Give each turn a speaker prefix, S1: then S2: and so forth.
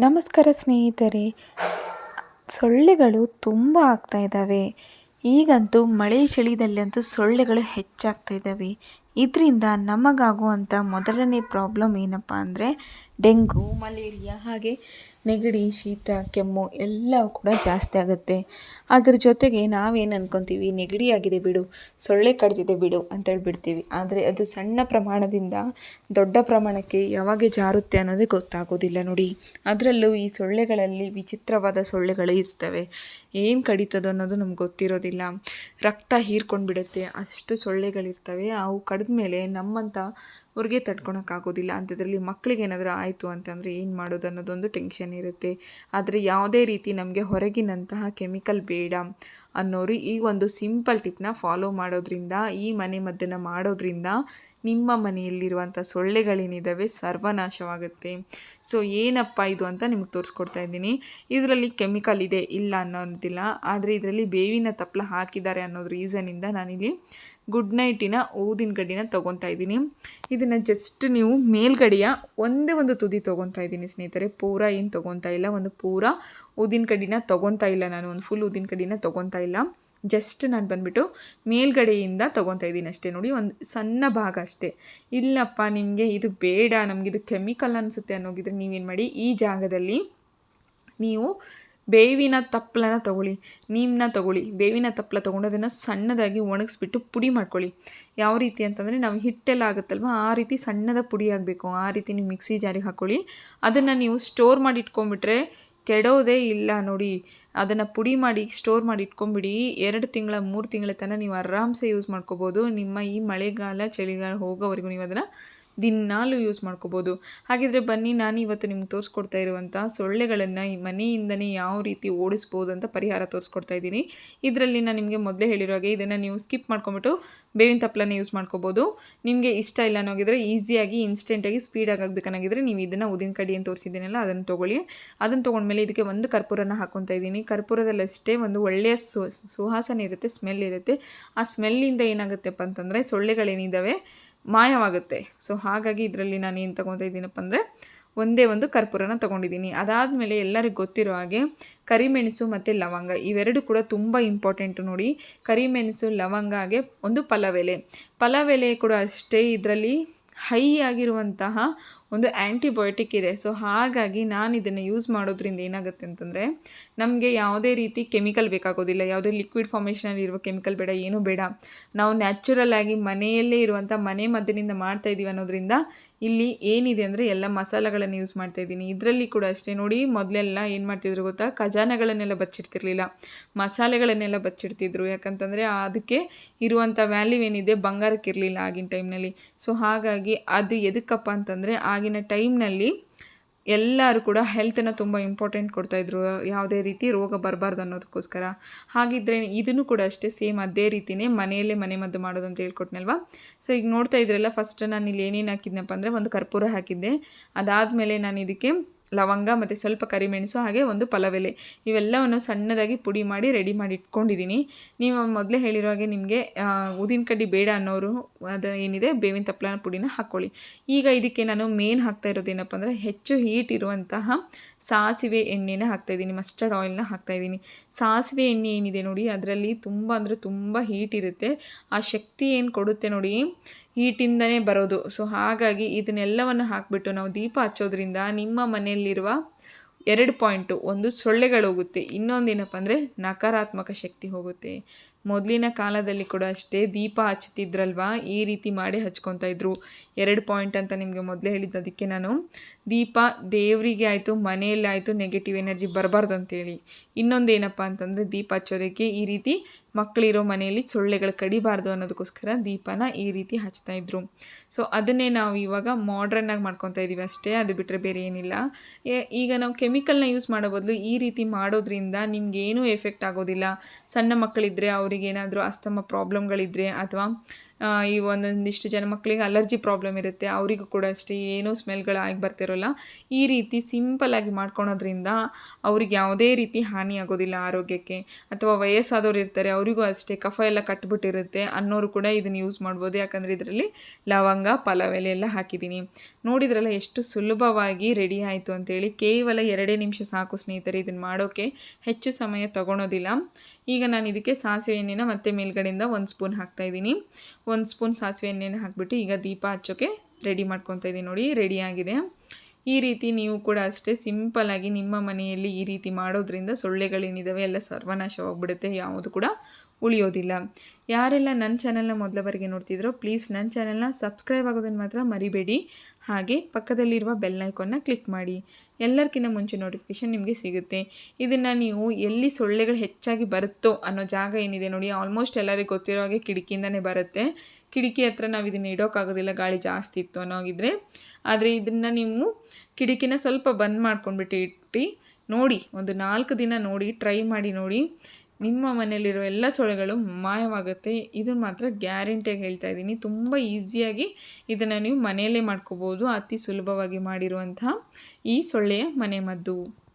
S1: ನಮಸ್ಕಾರ ಸ್ನೇಹಿತರೆ. ಸೊಳ್ಳೆಗಳು ತುಂಬ ಆಗ್ತಾ ಇದ್ದಾವೆ. ಈಗಂತೂ ಮಳೆ ಚಳಿದಲ್ಲಂತೂ ಸೊಳ್ಳೆಗಳು ಹೆಚ್ಚಾಗ್ತಾ ಇದ್ದಾವೆ. ಇದರಿಂದ ನಮಗಾಗುವಂಥ ಮೊದಲನೇ ಪ್ರಾಬ್ಲಮ್ ಏನಪ್ಪ ಅಂದರೆ, ಡೆಂಗು, ಮಲೇರಿಯಾ ಹಾಗೆ ನೆಗಡಿ, ಶೀತ, ಕೆಮ್ಮು ಎಲ್ಲವೂ ಕೂಡ ಜಾಸ್ತಿ ಆಗುತ್ತೆ. ಅದ್ರ ಜೊತೆಗೆ ನಾವೇನು ಅಂದ್ಕೊತೀವಿ ನೆಗಡಿ ಆಗಿದೆ ಬಿಡು, ಸೊಳ್ಳೆ ಕಡಿದಿದೆ ಬಿಡು ಅಂತೇಳ್ಬಿಡ್ತೀವಿ ಆದರೆ ಅದು ಸಣ್ಣ ಪ್ರಮಾಣದಿಂದ ದೊಡ್ಡ ಪ್ರಮಾಣಕ್ಕೆ ಯಾವಾಗ ಜಾರುತ್ತೆ ಅನ್ನೋದೇ ಗೊತ್ತಾಗೋದಿಲ್ಲ ನೋಡಿ. ಅದರಲ್ಲೂ ಈ ಸೊಳ್ಳೆಗಳಲ್ಲಿ ವಿಚಿತ್ರವಾದ ಸೊಳ್ಳೆಗಳು ಇರ್ತವೆ. ಏನು ಕಡಿತದೋ ಅನ್ನೋದು ನಮ್ಗೆ ಗೊತ್ತಿರೋದಿಲ್ಲ. ರಕ್ತ ಹೀರ್ಕೊಂಡು ಬಿಡುತ್ತೆ ಅಷ್ಟು ಸೊಳ್ಳೆಗಳಿರ್ತವೆ. ಅವು ಕಡಿದ ಮೇಲೆ ನಮ್ಮಂಥ ಅವ್ರಿಗೆ ತಡ್ಕೊಳಕ್ಕಾಗೋದಿಲ್ಲ ಅಂಥದ್ರಲ್ಲಿ ಮಕ್ಳಿಗೆ ಏನಾದರೂ ಆಯಿತು ಅಂತಂದರೆ ಏನು ಮಾಡೋದು ಅನ್ನೋದೊಂದು ಟೆನ್ಷನ್ ಇರುತ್ತೆ. ಆದರೆ ಯಾವುದೇ ರೀತಿ ನಮಗೆ ಹೊರಗಿನಂತಹ ಕೆಮಿಕಲ್ ಬೇಡ ಅನ್ನೋರು ಈ ಒಂದು ಸಿಂಪಲ್ ಟಿಪ್ನ ಫಾಲೋ ಮಾಡೋದ್ರಿಂದ, ಈ ಮನೆ ಮದ್ದನ್ನು ಮಾಡೋದ್ರಿಂದ ನಿಮ್ಮ ಮನೆಯಲ್ಲಿರುವಂಥ ಸೊಳ್ಳೆಗಳೇನಿದ್ದಾವೆ ಸರ್ವನಾಶವಾಗುತ್ತೆ. ಸೊ ಏನಪ್ಪ ಇದು ಅಂತ ನಿಮ್ಗೆ ತೋರಿಸ್ಕೊಡ್ತಾ ಇದ್ದೀನಿ. ಇದರಲ್ಲಿ ಕೆಮಿಕಲ್ ಇದೆ, ಇಲ್ಲ ಅನ್ನೋದಿಲ್ಲ. ಆದರೆ ಇದರಲ್ಲಿ ಬೇವಿನ ತಪ್ಪಲ ಹಾಕಿದ್ದಾರೆ ಅನ್ನೋದು ರೀಸನಿಂದ ನಾನಿಲ್ಲಿ ಗುಡ್ ನೈಟಿನ ಊದಿನ ಕಡ್ಡಿನ ತೊಗೊತಾ ಇದ್ದೀನಿ. ಇದನ್ನು ಜಸ್ಟ್ ನೀವು ಮೇಲ್ಗಡೆಯ ಒಂದೇ ಒಂದು ತುದಿ ತೊಗೊತಾ ಇದ್ದೀನಿ ಸ್ನೇಹಿತರೆ. ಪೂರ ಏನು ತೊಗೊತಾ ಇಲ್ಲ, ಒಂದು ಪೂರ ಊದಿನ ಕಡ್ಡಿನ ತೊಗೊತಾ ಇಲ್ಲ ನಾನು, ಒಂದು ಫುಲ್ ಊದಿನ ಕಡ್ಡಿನ ತೊಗೊತಾ ಇಲ್ಲ. ಜಸ್ಟ್ ನಾನು ಬಂದುಬಿಟ್ಟು ಮೇಲ್ಗಡೆಯಿಂದ ತೊಗೊತಾ ಇದ್ದೀನಿ ಅಷ್ಟೇ. ನೋಡಿ, ಒಂದು ಸಣ್ಣ ಭಾಗ ಅಷ್ಟೇ. ಇಲ್ಲಪ್ಪ, ನಿಮಗೆ ಇದು ಬೇಡ ನಮಗಿದು ಕೆಮಿಕಲ್ ಅನಿಸುತ್ತೆ ಅನ್ನೋಗಿದ್ರೆ ನೀವೇನು ಮಾಡಿ, ಈ ಜಾಗದಲ್ಲಿ ನೀವು ಬೇವಿನ ತಪ್ಪಲನ ತಗೊಳ್ಳಿ, ನೀಮ್ನ ತಗೊಳ್ಳಿ, ಬೇವಿನ ತಪ್ಪಲ ತೊಗೊಂಡು ಅದನ್ನು ಸಣ್ಣದಾಗಿ ಒಣಗಿಸ್ಬಿಟ್ಟು ಪುಡಿ ಮಾಡ್ಕೊಳ್ಳಿ. ಯಾವ ರೀತಿ ಅಂತಂದರೆ ನಾವು ಹಿಟ್ಟೆಲ್ಲ ಆಗುತ್ತಲ್ವ, ಆ ರೀತಿ ಸಣ್ಣದ ಪುಡಿ ಆಗಬೇಕು. ಆ ರೀತಿ ನೀವು ಮಿಕ್ಸಿ ಜಾರಿಗೆ ಹಾಕ್ಕೊಳ್ಳಿ ಅದನ್ನು ನೀವು ಸ್ಟೋರ್ ಮಾಡಿ ಇಟ್ಕೊಂಡ್ಬಿಟ್ರೆ ಕೆಡೋದೇ ಇಲ್ಲ ನೋಡಿ. ಅದನ್ನು ಪುಡಿ ಮಾಡಿ ಸ್ಟೋರ್ ಮಾಡಿ ಇಟ್ಕೊಂಬಿಡಿ ಎರಡು ತಿಂಗಳ, ಮೂರು ತಿಂಗಳ ತನಕ ನೀವು ಆರಾಮ್ಸೆ ಯೂಸ್ ಮಾಡ್ಕೋಬೋದು. ನಿಮ್ಮ ಈ ಮಳೆಗಾಲ, ಚಳಿಗಾಲ ಹೋಗೋವರೆಗೂ ನೀವು ಅದನ್ನು ದಿನಾಲು ಯೂಸ್ ಮಾಡ್ಕೋಬೋದು. ಹಾಗಿದ್ರೆ ಬನ್ನಿ, ನಾನು ಇವತ್ತು ನಿಮ್ಗೆ ತೋರಿಸ್ಕೊಡ್ತಾ ಇರುವಂಥ ಸೊಳ್ಳೆಗಳನ್ನು ಈ ಮನೆಯಿಂದನೇ ಯಾವ ರೀತಿ ಓಡಿಸ್ಬೋದು ಅಂತ ಪರಿಹಾರ ತೋರಿಸ್ಕೊಡ್ತಾ ಇದ್ದೀನಿ. ಇದರಲ್ಲಿ ನಾನು ನಿಮಗೆ ಮೊದಲೇ ಹೇಳಿರೋ ಹಾಗೆ ಇದನ್ನು ನೀವು ಸ್ಕಿಪ್ ಮಾಡ್ಕೊಂಬಿಟ್ಟು ಬೇವಿನ ತಪ್ಪಲನ್ನ ಯೂಸ್ ಮಾಡ್ಕೋಬೋದು. ನಿಮಗೆ ಇಷ್ಟ ಇಲ್ಲ ಅನ್ನೋಗಿದ್ರೆ ಈಸಿಯಾಗಿ, ಇನ್ಸ್ಟೆಂಟಾಗಿ ಸ್ಪೀಡಾಗಿ ಆಗಬೇಕನ್ನಾಗಿದ್ರೆ ನೀವು ಇದನ್ನು ಉದಿನ ಕಡಿ ಏನು ತೋರಿಸಿದ್ದೀನಲ್ಲ, ಅದನ್ನು ತೊಗೊಳ್ಳಿ. ಅದನ್ನು ತೊಗೊಂಡ್ಮೇಲೆ ಇದಕ್ಕೆ ಒಂದು ಕರ್ಪೂರನ ಹಾಕೊತಾ ಇದ್ದೀನಿ. ಕರ್ಪೂರದಲ್ಲಷ್ಟೇ ಒಂದು ಒಳ್ಳೆಯ ಸುವಾಸನೆ ಇರುತ್ತೆ, ಸ್ಮೆಲ್ ಇರುತ್ತೆ. ಆ ಸ್ಮೆಲ್ಲಿಂದ ಏನಾಗುತ್ತೆಪ್ಪ ಅಂತಂದರೆ ಸೊಳ್ಳೆಗಳೇನಿದ್ದಾವೆ ಮಾಯವಾಗುತ್ತೆ. ಸೊ ಹಾಗಾಗಿ ಇದರಲ್ಲಿ ನಾನು ಏನು ತೊಗೊತಾ ಇದ್ದೀನಪ್ಪ ಅಂದರೆ ಒಂದೇ ಒಂದು ಕರ್ಪೂರನ ತೊಗೊಂಡಿದ್ದೀನಿ. ಅದಾದಮೇಲೆ ಎಲ್ಲರಿಗೂ ಗೊತ್ತಿರೋ ಹಾಗೆ ಕರಿಮೆಣಸು ಮತ್ತು ಲವಂಗ ಇವೆರಡು ಕೂಡ ತುಂಬ ಇಂಪಾರ್ಟೆಂಟು ನೋಡಿ. ಕರಿಮೆಣಸು ಲವಂಗ ಹಾಗೆ ಒಂದು ಪಲವೆಲೆ. ಪಲವೆಲೆ ಕೂಡ ಅಷ್ಟೇ ಇದರಲ್ಲಿ ಹೈ ಆಗಿರುವಂತಹ ಒಂದು ಆ್ಯಂಟಿಬಯೋಟಿಕ್ ಇದೆ. ಸೊ ಹಾಗಾಗಿ ನಾನು ಇದನ್ನು ಯೂಸ್ ಮಾಡೋದ್ರಿಂದ ಏನಾಗುತ್ತೆ ಅಂತಂದರೆ, ನಮಗೆ ಯಾವುದೇ ರೀತಿ ಕೆಮಿಕಲ್ ಬೇಕಾಗೋದಿಲ್ಲ. ಯಾವುದೇ ಲಿಕ್ವಿಡ್ ಫಾರ್ಮೇಷನಲ್ಲಿ ಇರುವ ಕೆಮಿಕಲ್ ಬೇಡ, ಏನೂ ಬೇಡ. ನಾವು ನ್ಯಾಚುರಲ್ ಆಗಿ ಮನೆಯಲ್ಲೇ ಇರುವಂಥ ಮನೆ ಮದ್ದಿನಿಂದ ಮಾಡ್ತಾ ಇದ್ದೀವಿ ಅನ್ನೋದ್ರಿಂದ ಇಲ್ಲಿ ಏನಿದೆ ಅಂದರೆ ಎಲ್ಲ ಮಸಾಲೆಗಳನ್ನು ಯೂಸ್ ಮಾಡ್ತಾ ಇದ್ದೀನಿ ಇದರಲ್ಲಿ ಕೂಡ ಅಷ್ಟೇ. ನೋಡಿ, ಮೊದಲೆಲ್ಲ ಏನು ಮಾಡ್ತಿದ್ರು ಗೊತ್ತಾ? ಖಜಾನೆಗಳನ್ನೆಲ್ಲ ಬಚ್ಚಿಡ್ತಿರ್ಲಿಲ್ಲ. ಮಸಾಲೆಗಳನ್ನೆಲ್ಲ ಬಚ್ಚಿಡ್ತಿದ್ರು. ಯಾಕಂತಂದರೆ ಅದಕ್ಕೆ ಇರುವಂಥ ವ್ಯಾಲ್ಯೂ ಏನಿದೆ ಬಂಗಾರಕ್ಕಿರಲಿಲ್ಲ ಆಗಿನ ಟೈಮ್ನಲ್ಲಿ ಸೊ ಹಾಗಾಗಿ ಅದು ಎದಕ್ಕಪ್ಪ ಅಂತಂದರೆ ಆಗಿನ ಟೈಮ್ನಲ್ಲಿ ಎಲ್ಲರೂ ಕೂಡ ಹೆಲ್ತನ್ನು ತುಂಬ ಇಂಪಾರ್ಟೆಂಟ್ ಕೊಡ್ತಾಯಿದ್ರು ಯಾವುದೇ ರೀತಿ ರೋಗ ಬರಬಾರ್ದು ಅನ್ನೋದಕ್ಕೋಸ್ಕರ. ಹಾಗಿದ್ದರೆ ಇದನ್ನು ಕೂಡ ಅಷ್ಟೇ ಸೇಮ್ ಅದೇ ರೀತಿಯೇ ಮನೆಯಲ್ಲೇ ಮನೆ ಮದ್ದು ಮಾಡೋದು ಅಂತ ಹೇಳ್ಕೊಟ್ನಲ್ವ? ಸೊ ಈಗ ನೋಡ್ತಾ ಇದ್ರಲ್ಲ ಫಸ್ಟ್ ನಾನು ಇಲ್ಲಿ ಏನೇನು ಹಾಕಿದ್ನಪ್ಪ ಅಂದರೆ ಒಂದು ಕರ್ಪೂರ ಹಾಕಿದ್ದೆ. ಅದಾದಮೇಲೆ ನಾನು ಇದಕ್ಕೆ ಲವಂಗ ಮತ್ತು ಸ್ವಲ್ಪ ಕರಿಮೆಣಸು ಹಾಗೆ ಒಂದು ಪಲವೆಲೆ. ಇವೆಲ್ಲವನ್ನು ಸಣ್ಣದಾಗಿ ಪುಡಿ ಮಾಡಿ ರೆಡಿ ಮಾಡಿ ಇಟ್ಕೊಂಡಿದ್ದೀನಿ. ನೀವು ಮೊದಲೇ ಹೇಳಿರೋ ಹಾಗೆ ನಿಮಗೆ ಉದಿನ ಕಡ್ಡಿ ಬೇಡ ಅನ್ನೋರು ಅದು ಏನಿದೆ, ಬೇವಿನ ತಪ್ಪಲನ ಪುಡಿನ ಹಾಕ್ಕೊಳ್ಳಿ ಈಗ ಇದಕ್ಕೆ ನಾನು ಮೇನ್ ಹಾಕ್ತಾ ಇರೋದೇನಪ್ಪ ಅಂದರೆ ಹೆಚ್ಚು ಹೀಟ್ ಇರುವಂತಹ ಸಾಸಿವೆ ಎಣ್ಣೆನ ಹಾಕ್ತಾಯಿದ್ದೀನಿ ಮಸ್ಟರ್ಡ್ ಆಯಿಲ್ನ ಹಾಕ್ತಾಯಿದ್ದೀನಿ ಸಾಸಿವೆ ಎಣ್ಣೆ ಏನಿದೆ ನೋಡಿ, ಅದರಲ್ಲಿ ತುಂಬ ಅಂದರೆ ತುಂಬ ಹೀಟ್ ಇರುತ್ತೆ. ಆ ಶಕ್ತಿ ಏನು ಕೊಡುತ್ತೆ ನೋಡಿ ಹೀಟಿಂದನೇ ಬರೋದು. ಸೊ ಹಾಗಾಗಿ ಇದನ್ನೆಲ್ಲವನ್ನು ಹಾಕಿಬಿಟ್ಟು ನಾವು ದೀಪ ಹಚ್ಚೋದ್ರಿಂದ ನಿಮ್ಮ ಮನೆಯಲ್ಲಿರುವ ಎರಡು ಪಾಯಿಂಟು, ಒಂದು ಸೊಳ್ಳೆಗಳು ಹೋಗುತ್ತೆ. ಇನ್ನೊಂದೇನಪ್ಪ ಅಂದರೆ ನಕಾರಾತ್ಮಕ ಶಕ್ತಿ ಹೋಗುತ್ತೆ. ಮೊದಲಿನ ಕಾಲದಲ್ಲಿ ಕೂಡ ಅಷ್ಟೇ ದೀಪ ಹಚ್ತಿದ್ರಲ್ವ ಈ ರೀತಿ ಮಾಡಿ ಹಚ್ಕೊತಾ ಇದ್ರು. ಎರಡು ಪಾಯಿಂಟ್ ಅಂತ ನಿಮಗೆ ಮೊದಲೇ ಹೇಳಿದ್ದು ಅದಕ್ಕೆ ನಾನು. ದೀಪ ದೇವರಿಗೆ ಆಯಿತು, ಮನೆಯಲ್ಲಿ ಆಯಿತು ನೆಗೆಟಿವ್ ಎನರ್ಜಿ ಬರಬಾರ್ದು ಅಂತೇಳಿ. ಇನ್ನೊಂದು ಏನಪ್ಪ ಅಂತಂದರೆ ದೀಪ ಹಚ್ಚೋದಕ್ಕೆ ಈ ರೀತಿ ಮಕ್ಕಳಿರೋ ಮನೆಯಲ್ಲಿ ಸೊಳ್ಳೆಗಳು ಕಡಿಬಾರ್ದು ಅನ್ನೋದಕ್ಕೋಸ್ಕರ ದೀಪನ ಈ ರೀತಿ ಹಚ್ತಾ ಇದ್ರು. ಸೊ ಅದನ್ನೇ ನಾವು ಇವಾಗ ಮಾಡ್ರನ್ನಾಗಿ ಮಾಡ್ಕೊತಾ ಇದ್ದೀವಿ ಅಷ್ಟೇ. ಅದು ಬಿಟ್ಟರೆ ಬೇರೆ ಏನಿಲ್ಲ. ಈಗ ನಾವು ಕೆಮಿಕಲ್ನ ಯೂಸ್ ಮಾಡೋ ಬದಲು ಈ ರೀತಿ ಮಾಡೋದ್ರಿಂದ ನಿಮ್ಗೇನೂ ಎಫೆಕ್ಟ್ ಆಗೋದಿಲ್ಲ. ಸಣ್ಣ ಮಕ್ಕಳಿದ್ದರೆ ಅವ್ರಿಗೆ ಏನಾದರೂ ಅಸ್ತಮ ಪ್ರಾಬ್ಲಮ್ಗಳಿದ್ರೆ ಅಥವಾ
S2: ಈ ಒಂದೊಂದಿಷ್ಟು ಜನ ಮಕ್ಕಳಿಗೆ ಅಲರ್ಜಿ ಪ್ರಾಬ್ಲಮ್ ಇರುತ್ತೆ. ಅವರಿಗೂ ಕೂಡ ಅಷ್ಟೇ, ಏನೂ ಸ್ಮೆಲ್ಗಳು ಆಗಿ ಬರ್ತಿರೋಲ್ಲ. ಈ ರೀತಿ ಸಿಂಪಲ್ಲಾಗಿ ಮಾಡ್ಕೊಳೋದ್ರಿಂದ ಅವ್ರಿಗೆ ಯಾವುದೇ ರೀತಿ ಹಾನಿ ಆಗೋದಿಲ್ಲ ಆರೋಗ್ಯಕ್ಕೆ. ಅಥವಾ ವಯಸ್ಸಾದವ್ರು ಇರ್ತಾರೆ, ಅವರಿಗೂ ಅಷ್ಟೇ ಕಫ ಎಲ್ಲ ಕಟ್ಬಿಟ್ಟಿರುತ್ತೆ ಅನ್ನೋರು ಕೂಡ ಇದನ್ನು ಯೂಸ್ ಮಾಡ್ಬೋದು. ಯಾಕಂದರೆ ಇದರಲ್ಲಿ ಲವಂಗ ಪಲಾವ್ ಎಲೆ ಎಲ್ಲ ಹಾಕಿದ್ದೀನಿ. ನೋಡಿದ್ರಲ್ಲ ಎಷ್ಟು ಸುಲಭವಾಗಿ ರೆಡಿ ಆಯಿತು ಅಂತೇಳಿ. ಕೇವಲ ಎರಡೇ ನಿಮಿಷ ಸಾಕು ಸ್ನೇಹಿತರೆ ಇದನ್ನು ಮಾಡೋಕ್ಕೆ ಹೆಚ್ಚು ಸಮಯ ತಗೊಳೋದಿಲ್ಲ. ಈಗ ನಾನು ಇದಕ್ಕೆ ಸಾಸಿವೆ ಎಣ್ಣೆನ ಮತ್ತೆ ಮೇಲ್ಗಡೆಯಿಂದ ಒಂದು ಸ್ಪೂನ್ ಹಾಕ್ತಾಯಿದ್ದೀನಿ ಒಂದು ಸ್ಪೂನ್ ಸಾಸಿವೆ ಎಣ್ಣೆನ ಹಾಕ್ಬಿಟ್ಟು ಈಗ ದೀಪ ಹಚ್ಚೋಕ್ಕೆ ರೆಡಿ ಮಾಡ್ಕೊತಾ ಇದ್ದೀನಿ ನೋಡಿ ರೆಡಿಯಾಗಿದೆ ಈ ರೀತಿ ನೀವು ಕೂಡ ಅಷ್ಟೇ ಸಿಂಪಲ್ಲಾಗಿ ನಿಮ್ಮ ಮನೆಯಲ್ಲಿ ಈ ರೀತಿ ಮಾಡೋದ್ರಿಂದ ಸೊಳ್ಳೆಗಳೇನಿದ್ದಾವೆ ಎಲ್ಲ ಸರ್ವನಾಶವಾಗ್ಬಿಡುತ್ತೆ, ಯಾವುದು ಕೂಡ ಉಳಿಯೋದಿಲ್ಲ. ಯಾರೆಲ್ಲ ನನ್ನ ಚಾನಲ್ನ ಮೊದಲ ಬಾರಿಗೆ ನೋಡ್ತಿದ್ರೋ ಪ್ಲೀಸ್ ನನ್ನ ಚಾನಲ್ನ ಸಬ್ಸ್ಕ್ರೈಬ್ ಆಗೋದನ್ನು ಮಾತ್ರ ಮರಿಬೇಡಿ. ಹಾಗೆ ಪಕ್ಕದಲ್ಲಿರುವ ಬೆಲ್ ಐಕಾನ್ನ ಕ್ಲಿಕ್ ಮಾಡಿ. ಎಲ್ಲರಿಗಿಂತ ಮುಂಚೆ ನೋಟಿಫಿಕೇಷನ್ ನಿಮಗೆ ಸಿಗುತ್ತೆ. ಇದನ್ನು ನೀವು ಎಲ್ಲಿ ಸೊಳ್ಳೆಗಳು ಹೆಚ್ಚಾಗಿ ಬರುತ್ತೋ ಅನ್ನೋ ಜಾಗ ಏನಿದೆ ನೋಡಿ ಆಲ್ಮೋಸ್ಟ್ ಎಲ್ಲರಿಗೂ ಗೊತ್ತಿರೋ ಹಾಗೆ ಕಿಟಕಿಯಿಂದನೇ ಬರುತ್ತೆ. ಕಿಟಕಿ ಹತ್ರ ನಾವು ಇದನ್ನು ಇಡೋಕ್ಕಾಗೋದಿಲ್ಲ ಗಾಳಿ ಜಾಸ್ತಿ ಇತ್ತು ಅನ್ನೋಗಿದ್ರೆ. ಆದರೆ ಇದನ್ನು ನೀವು ಕಿಟಕಿನ ಸ್ವಲ್ಪ ಬಂದ್ ಮಾಡ್ಕೊಂಡ್ಬಿಟ್ಟು ಇಟ್ಟು ನೋಡಿ, ಒಂದು ನಾಲ್ಕು ದಿನ ನೋಡಿ ಟ್ರೈ ಮಾಡಿ ನೋಡಿ. ನಿಮ್ಮ ಮನೆಯಲ್ಲಿರೋ ಎಲ್ಲ ಸೊಳ್ಳೆಗಳು ಮಾಯವಾಗುತ್ತೆ. ಇದು ಮಾತ್ರ ಗ್ಯಾರಂಟಿಯಾಗಿ ಹೇಳ್ತಾ ಇದ್ದೀನಿ. ತುಂಬ ಈಸಿಯಾಗಿ ಇದನ್ನು ನೀವು ಮನೆಯಲ್ಲೇ ಮಾಡ್ಕೋಬೋದು. ಅತಿ ಸುಲಭವಾಗಿ ಮಾಡಿರುವಂತಹ ಈ ಸೊಳ್ಳೆಯ ಮನೆಮದ್ದು.